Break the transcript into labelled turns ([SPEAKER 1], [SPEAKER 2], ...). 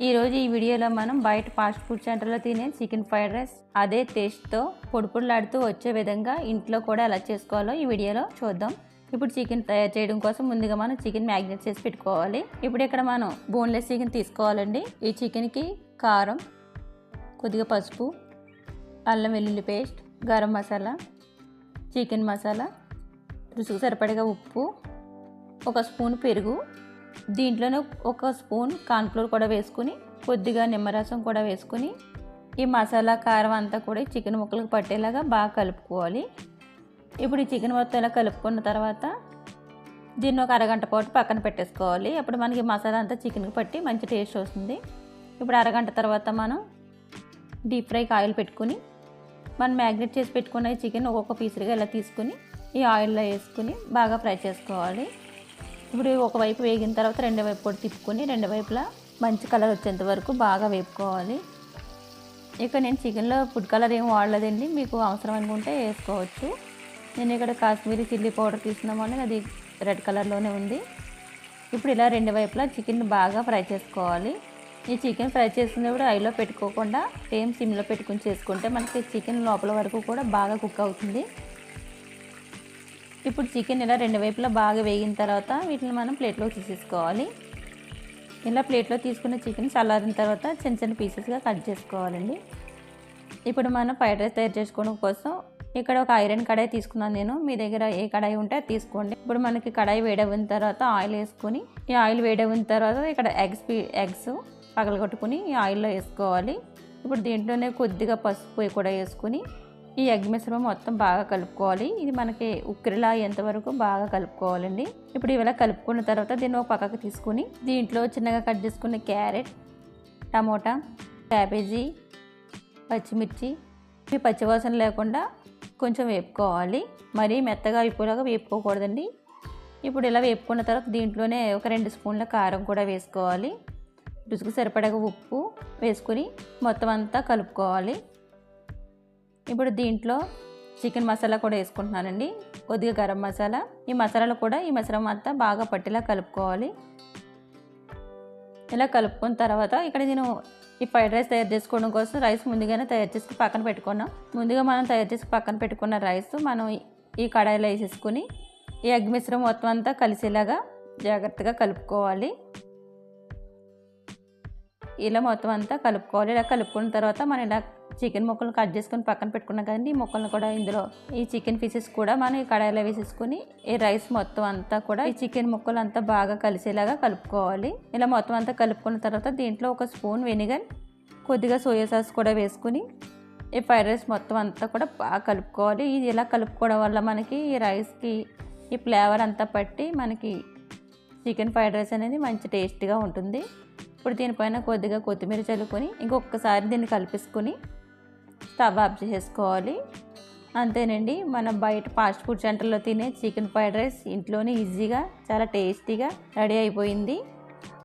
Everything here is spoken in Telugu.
[SPEAKER 1] ఈరోజు ఈ వీడియోలో మనం బయట ఫాస్ట్ ఫుడ్ సెంటర్లో తినే చికెన్ ఫ్రైడ్ రైస్ అదే టేస్ట్తో పొడిపొడిలాడుతూ వచ్చే విధంగా ఇంట్లో కూడా ఎలా చేసుకోవాలో ఈ వీడియోలో చూద్దాం. ఇప్పుడు చికెన్ తయారు చేయడం కోసం ముందుగా మనం చికెన్ మ్యాగ్నేట్ చేసి పెట్టుకోవాలి. ఇప్పుడు ఇక్కడ మనం బోన్లెస్ చికెన్ తీసుకోవాలండి. ఈ చికెన్కి కారం కొద్దిగా పసుపు అల్లం వెల్లుల్లి పేస్ట్ గరం మసాలా చికెన్ మసాలా రుచికి సరిపడగా ఉప్పు ఒక స్పూన్ పెరుగు దీంట్లోనే ఒక స్పూన్ కార్న్ఫ్లోర్ కూడా వేసుకుని కొద్దిగా నిమ్మరసం కూడా వేసుకుని ఈ మసాలా కారం అంతా కూడా చికెన్ ముక్కలకు పట్టేలాగా బాగా కలుపుకోవాలి. ఇప్పుడు ఈ చికెన్ మొత్తం ఇలా కలుపుకున్న తర్వాత దీన్ని ఒక అరగంట పాటు పక్కన పెట్టేసుకోవాలి. అప్పుడు మనకి మసాలా అంతా చికెన్కి పట్టి మంచి టేస్ట్ వస్తుంది. ఇప్పుడు అరగంట తర్వాత మనం డీప్ ఫ్రైకి ఆయిల్ పెట్టుకుని మనం మ్యాగ్నెట్ చేసి పెట్టుకున్న ఈ చికెన్ ఒక్కొక్క పీసులుగా ఇలా తీసుకుని ఈ ఆయిల్లో వేసుకుని బాగా ఫ్రై చేసుకోవాలి. ఇప్పుడు ఒకవైపు వేగిన తర్వాత రెండు వైపు కూడా తిప్పుకొని రెండు వైపులా మంచి కలర్ వచ్చేంత వరకు బాగా వేపుకోవాలి. ఇక నేను చికెన్లో ఫుడ్ కలర్ ఏం వాడలేదండి మీకు అవసరం అనుకుంటే వేసుకోవచ్చు. నేను ఇక్కడ కాశ్మీరీ చిల్లీ పౌడర్ తీసుకున్నామని అది రెడ్ కలర్లోనే ఉంది. ఇప్పుడు ఇలా రెండు వైపులా చికెన్ బాగా ఫ్రై చేసుకోవాలి. ఈ చికెన్ ఫ్రై చేసుకునేప్పుడు ఐలో పెట్టుకోకుండా సేమ్ సిమ్లో పెట్టుకుని చేసుకుంటే మనకి చికెన్ లోపల వరకు కూడా బాగా కుక్ అవుతుంది. ఇప్పుడు చికెన్ ఇలా రెండు వైపులా బాగా వేగిన తర్వాత వీటిని మనం ప్లేట్లో తీసేసుకోవాలి. ఇలా ప్లేట్లో తీసుకున్న చికెన్ చల్లారిన తర్వాత చిన్న చిన్న పీసెస్గా కట్ చేసుకోవాలండి. ఇప్పుడు మనం ఫ్రైడ్ రైస్ తయారు చేసుకోవడం కోసం ఇక్కడ ఒక ఐరన్ కడాయి తీసుకున్నాను నేను. మీ దగ్గర ఏ కడాయి ఉంటే అది తీసుకోండి. ఇప్పుడు మనకి కడాయి వేడవిన తర్వాత ఆయిల్ వేసుకొని ఈ ఆయిల్ వేడవిన తర్వాత ఇక్కడ ఎగ్స్ ఎగ్స్ పగలగొట్టుకుని ఈ ఆయిల్లో వేసుకోవాలి. ఇప్పుడు దీంట్లోనే కొద్దిగా పసుపు కూడా వేసుకుని ఈ ఎగ్ మిశ్రమం మొత్తం బాగా కలుపుకోవాలి. ఇది మనకి ఉక్కిరిలా ఎంతవరకు బాగా కలుపుకోవాలండి. ఇప్పుడు ఇలా కలుపుకున్న తర్వాత దీన్ని ఒక పక్కకు తీసుకుని దీంట్లో చిన్నగా కట్ చేసుకున్న క్యారెట్ టమోటా క్యాబేజీ పచ్చిమిర్చి ఇవి పచ్చివాసన లేకుండా కొంచెం వేపుకోవాలి. మరీ మెత్తగా అయిపోలాగా వేపుకోకూడదండి. ఇప్పుడు ఇలా వేపుకున్న తర్వాత దీంట్లోనే ఒక రెండు స్పూన్ల కారం కూడా వేసుకోవాలి. రుచికి సరిపడగా ఉప్పు వేసుకుని మొత్తం అంతా కలుపుకోవాలి. ఇప్పుడు దీంట్లో చికెన్ మసాలా కూడా వేసుకుంటున్నానండి. కొద్దిగా గరం మసాలా. ఈ మసాలాలు కూడా ఈ మిశ్రమం అంతా బాగా పట్టేలా కలుపుకోవాలి. ఇలా కలుపుకున్న తర్వాత ఇక్కడ నేను ఈ ఫ్రైడ్ రైస్ తయారు చేసుకోవడం కోసం రైస్ ముందుగానే తయారు చేసి పక్కన పెట్టుకున్నాం. ముందుగా మనం తయారు చేసి పక్కన పెట్టుకున్న రైస్ మనం ఈ కడాయిలో వేసేసుకుని ఈ ఎగ్ మిశ్రమం మొత్తం అంతా కలిసేలాగా జాగ్రత్తగా కలుపుకోవాలి. ఇలా మొత్తం అంతా కలుపుకోవాలి. ఇలా కలుపుకున్న తర్వాత మనం ఇలా చికెన్ ముక్కలు కట్ చేసుకొని పక్కన పెట్టుకున్నాం కదండి ఈ ముక్కలను కూడా ఇందులో ఈ చికెన్ పీసెస్ కూడా మనం ఈ కడాయిలో వేసేసుకొని ఈ రైస్ మొత్తం అంతా కూడా ఈ చికెన్ ముక్కలు అంతా బాగా కలిసేలాగా కలుపుకోవాలి. ఇలా మొత్తం అంతా కలుపుకున్న తర్వాత దీంట్లో ఒక స్పూన్ వెనిగర్ కొద్దిగా సోయా సాస్ కూడా వేసుకుని ఈ ఫ్రైడ్ రైస్ మొత్తం అంతా కూడా బాగా కలుపుకోవాలి. ఇది ఇలా కలుపుకోవడం వల్ల మనకి ఈ రైస్కి ఈ ఫ్లేవర్ అంతా పట్టి మనకి చికెన్ ఫ్రైడ్ రైస్ అనేది మంచి టేస్ట్గా ఉంటుంది. ఇప్పుడు దీనిపైన కొద్దిగా కొత్తిమీర చల్లుకొని ఇంకొకసారి దీన్ని కలిపేసుకొని స్టవ్ ఆఫ్ చేసుకోవాలి అంతేనండి మన బయట ఫాస్ట్ ఫుడ్ సెంటర్లో తినే చికెన్ ఫ్రైడ్ రైస్ ఇంట్లోనే ఈజీగా చాలా టేస్టీగా రెడీ అయిపోయింది.